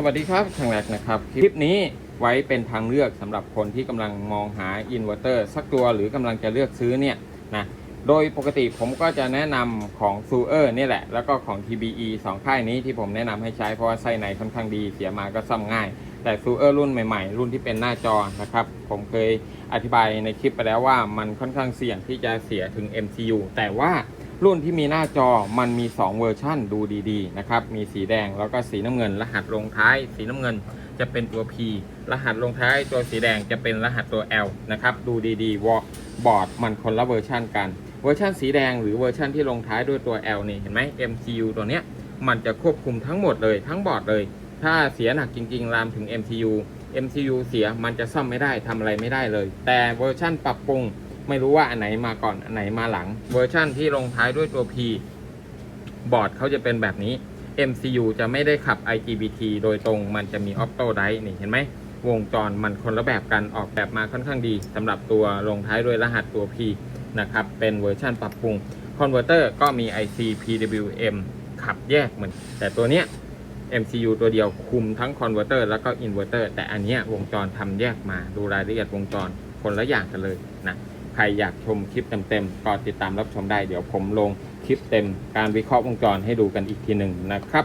สวัสดีครับทางแรกนะครับ คลิปนี้ไว้เป็นทางเลือกสำหรับคนที่กำลังมองหาอินเวอร์เตอร์สักตัวหรือกำลังจะเลือกซื้อเนี่ยนะโดยปกติผมก็จะแนะนำของซูเออร์นี่แหละ แล้วก็ของ TBE สองค่ายนี้ที่ผมแนะนำให้ใช้เพราะว่าไส้ในค่อนข้างดีเสียมาก็ซ่อมง่าย แต่ซูเออร์รุ่นใหม่ๆ รุ่นที่เป็นหน้าจอนะครับ ผมเคยอธิบายในคลิปไปแล้วว่ามันค่อนข้างเสี่ยงที่จะเสียถึง MCU แต่ว่า รุ่นที่มีหน้าจอมันมี 2 เวอร์ชั่นดูดีๆนะครับ มีสีแดงแล้วก็สีน้ำเงิน รหัสลงท้าย สีน้ำเงินจะเป็นตัว P รหัสลงท้ายตัวสีแดงจะเป็นรหัสตัว L นะครับ ดูดีๆวอบอร์ดมันคนละเวอร์ชันกัน เวอร์ชันสีแดงหรือเวอร์ชันที่ลงท้ายด้วยตัว L นี่เห็นไหม MCU ตัวเนี้ยมันจะควบคุมทั้งหมดเลยทั้งบอร์ดเลย ถ้าเสียหนักจริงๆลามถึง MCU MCU เสียมันจะซ่อมไม่ได้ทำอะไรไม่ได้เลย แต่เวอร์ชั่นปรับปรุง ไม่รู้ว่าอันไหนมาก่อน อันไหนมาหลัง เวอร์ชั่นที่ลงท้ายด้วยตัว P บอร์ดเขาจะเป็นแบบนี้ MCU จะไม่ได้ขับ IGBT โดยตรงมันจะมี Opto Drive นี่เห็นไหม วงจรมันคนละแบบกันออกแบบมาค่อนข้างดีสำหรับตัวลงท้ายด้วยรหัสตัว P นะครับ เป็นเวอร์ชันปรับปรุงคอนเวอร์เตอร์ก็มี IC PWM ขับแยกเหมือน แต่ตัวเนี้ย MCU ตัวเดียวคุมทั้งคอนเวอร์เตอร์แล้วก็อินเวอร์เตอร์แต่อันเนี้ยวงจรทำแยกมาดูรายละเอียดวงจรคนละอย่างกันเลยนะ ใครอยากชมคลิปเต็มๆก็ติดตามรับชมได้เดี๋ยวผมลงคลิปเต็มการวิเคราะห์วงจรให้ดูกันอีกทีหนึ่งนะครับ